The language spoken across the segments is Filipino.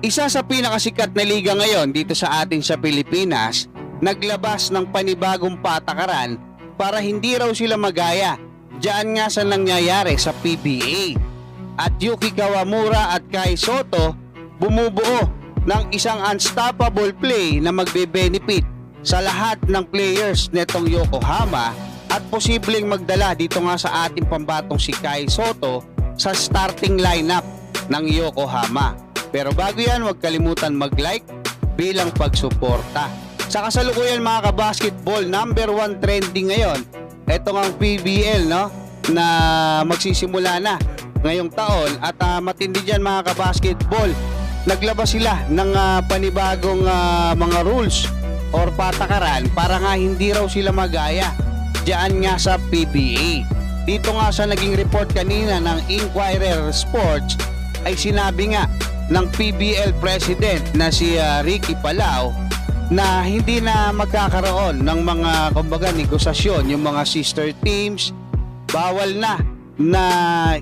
Isa sa pinakasikat na liga ngayon dito sa atin sa Pilipinas, naglabas ng panibagong patakaran para hindi raw sila magaya. Diyan nga sa nangyayari sa PBA. At Yuki Kawamura at Kai Soto bumubuo ng isang unstoppable play na magbe-benefit sa lahat ng players netong Yokohama at posibleng magdala dito nga sa ating pambatong si Kai Soto sa starting lineup ng Yokohama. Pero bago yan, huwag kalimutan mag-like bilang pagsuporta. Sa kasalukuyan mga kabasketball, number one trending ngayon, ito ang PBL no, na magsisimula na ngayong taon at ah, matindi dyan mga kabasketball. Naglabas sila ng ah, panibagong ah, mga rules or patakaran para nga hindi raw sila magaya diyan nga sa PBA. Dito nga sa naging report kanina ng Inquirer Sports ay sinabi nga ng PBL President na si ah, Ricky Palau na hindi na magkakaroon ng mga kumbaga negosasyon yung mga sister teams. Bawal na na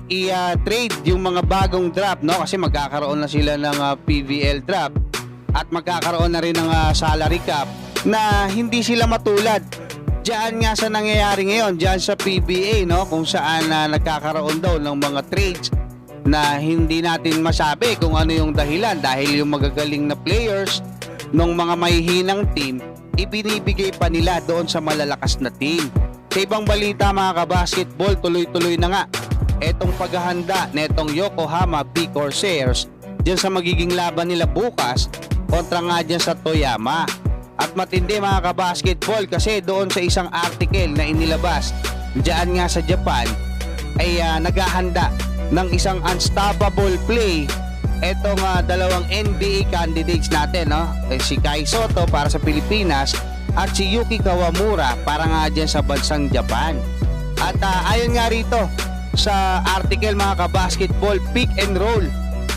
i-trade yung mga bagong draft no? Kasi magkakaroon na sila ng ah, PBL draft at magkakaroon na rin ng ah, salary cap na hindi sila matulad Diyan nga sa nangyayari ngayon, diyan sa PBA no, kung saan na nagkakaroon daw ng mga trades na hindi natin masabi kung ano yung dahilan dahil yung magagaling na players ng mga mahihinang team ibinibigay pa nila doon sa malalakas na team. Sa ibang balita mga kabasketball, tuloy-tuloy na nga etong paghahanda netong Yokohama B Corsairs diyan sa magiging laban nila bukas kontra nga dyan sa Toyama. At matindi mga kabasketball kasi doon sa isang article na inilabas diyan nga sa Japan ay ah, naghahanda ng isang unstoppable play. Etong ah, dalawang NBA candidates natin no? Eh, si Kai Soto para sa Pilipinas at si Yuki Kawamura para nga dyan sa bansang Japan. At ah, ayon nga rito sa article mga kabasketball pick and roll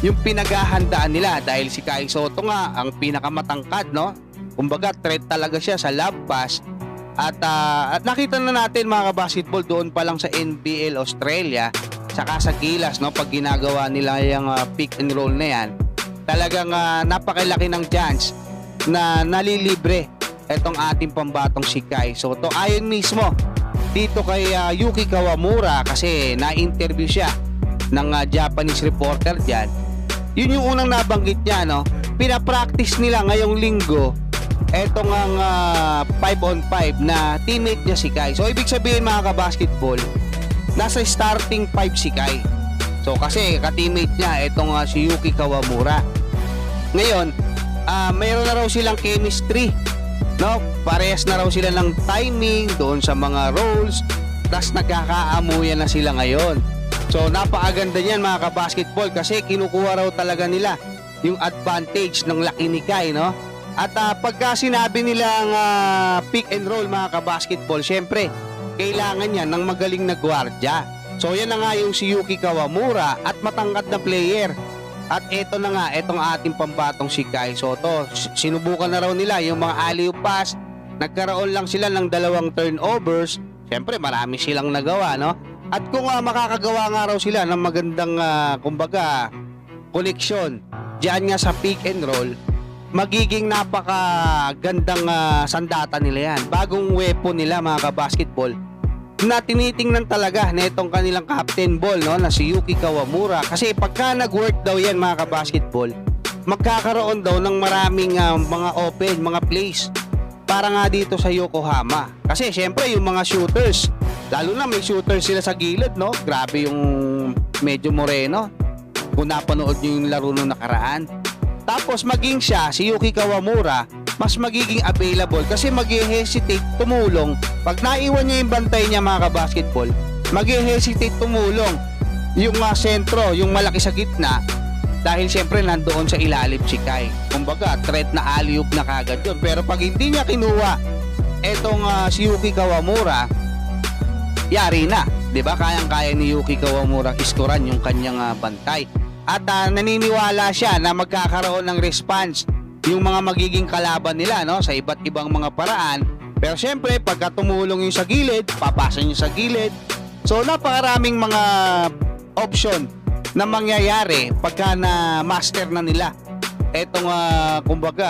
yung pinaghahandaan nila dahil si Kai Soto nga ang pinakamatangkad no? Kumbaga threat talaga siya sa love pass. At, ah, at nakita na natin mga kabasketball doon pa lang sa NBL Australia saka sa Gilas no pag ginagawa nila yung ah, pick and roll na yan talagang ah, napakalaki ng chance na nalilibre etong ating pambatong si Kai Soto. Ayon mismo dito kay ah, Yuki Kawamura kasi na-interview siya ng ah, Japanese reporter diyan yun yung unang nabanggit niya no? Pinapractice nila ngayong linggo etong ang 5 on 5 na teammate niya si Kai. So ibig sabihin mga kabasketball nasa starting 5 si Kai. So kasi ka-teammate niya itong ah, si Yuki Kawamura. Ngayon, ah mayroon na raw silang chemistry. No? Parehas na raw sila ng timing doon sa mga roles. Tapos nagkakaamuyan na sila ngayon. So napakaganda niyan mga kabasketball kasi kinukuha raw talaga nila yung advantage ng laki ni Kai, no? At ah, pagka sinabi nilang ah, pick and roll mga kabasketball, syempre, kailangan yan ng magaling na gwardya. So yan na nga yung si Yuki Kawamura at matangkad na player. At eto na nga, etong ating pambatong si Kai Soto. Sinubukan na raw nila yung mga alley pass. Nagkaroon lang sila ng dalawang turnovers. Siyempre, marami silang nagawa, no? At kung ah, makakagawa nga raw sila ng magandang, ah, kumbaga, koneksyon diyan nga sa pick and roll, magiging napakagandang ah, sandata nila yan. Bagong weapon nila mga kabasketball na tinitingnan talaga na itong kanilang captain ball no, na si Yuki Kawamura. Kasi pagka nag-work daw yan mga kabasketball, magkakaroon daw ng maraming ah, mga open, mga plays para nga dito sa Yokohama. Kasi syempre yung mga shooters, lalo na may shooters sila sa gilid, no? Grabe yung medyo moreno. Kung napanood nyo yung laro nung nakaraan. Tapos maging siya, si Yuki Kawamura, mas magiging available kasi mag-hesitate tumulong. Pag naiwan niya yung bantay niya mga kabasketball, mag-hesitate tumulong yung uh, sentro, yung malaki sa gitna, dahil siyempre nandoon sa ilalim si Kai. Kumbaga, threat na alley-oop na kagad yun. Pero pag hindi niya kinuha etong ah, si Yuki Kawamura, yari na. 'Di ba Kayang-kaya ni Yuki Kawamura iskoran yung kanyang ah, bantay. At ah, naniniwala siya na magkakaroon ng response yung mga magiging kalaban nila no sa iba't ibang mga paraan. Pero siyempre, pagka tumulong yung sa gilid, papasa yung sa gilid. So napakaraming mga option na mangyayari pagka na master na nila etong ah, kumbaga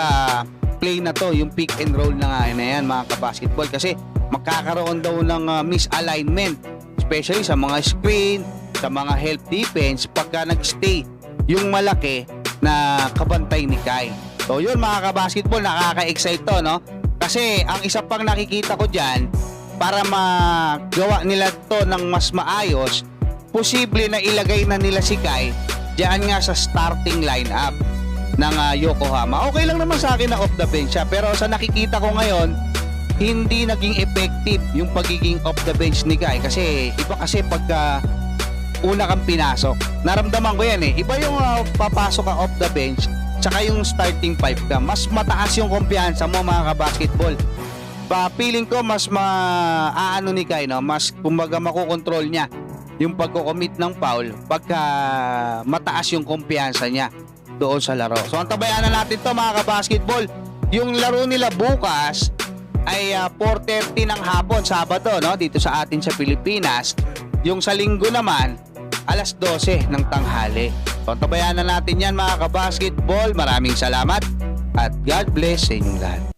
play na to, yung pick and roll na nga na yan mga kabasketball kasi magkakaroon daw ng ah, misalignment especially sa mga screen, sa mga help defense pagka nagstay yung malaki na kabantay ni Kai. So yun mga kabasketball, nakaka-excite to no? Kasi ang isa pang nakikita ko dyan, para magawa nila to ng mas maayos, posible na ilagay na nila si Kai diyan nga sa starting lineup ng ah, Yokohama. Okay lang naman sa akin na off the bench siya, pero sa nakikita ko ngayon, hindi naging effective yung pagiging off the bench ni Kai kasi iba kasi pagka una kang pinasok. Naramdaman ko yan eh. Iba yung ah, papasok ka off the bench tsaka yung starting five ka. Mas mataas yung kumpiyansa mo mga kabasketball. Ba, feeling ko mas maaano ni Kai, no? Mas kumbaga makokontrol niya yung pagko-commit ng foul pagka mataas yung kumpiyansa niya doon sa laro. So antabayan na natin to mga kabasketball. Yung laro nila bukas ay ah, 4.30 ng hapon, Sabado, no? dito sa atin sa Pilipinas. Yung sa linggo naman, alas 12 ng tanghali. Na natin yan mga kabasketball. Maraming salamat at God bless sa inyong lahat.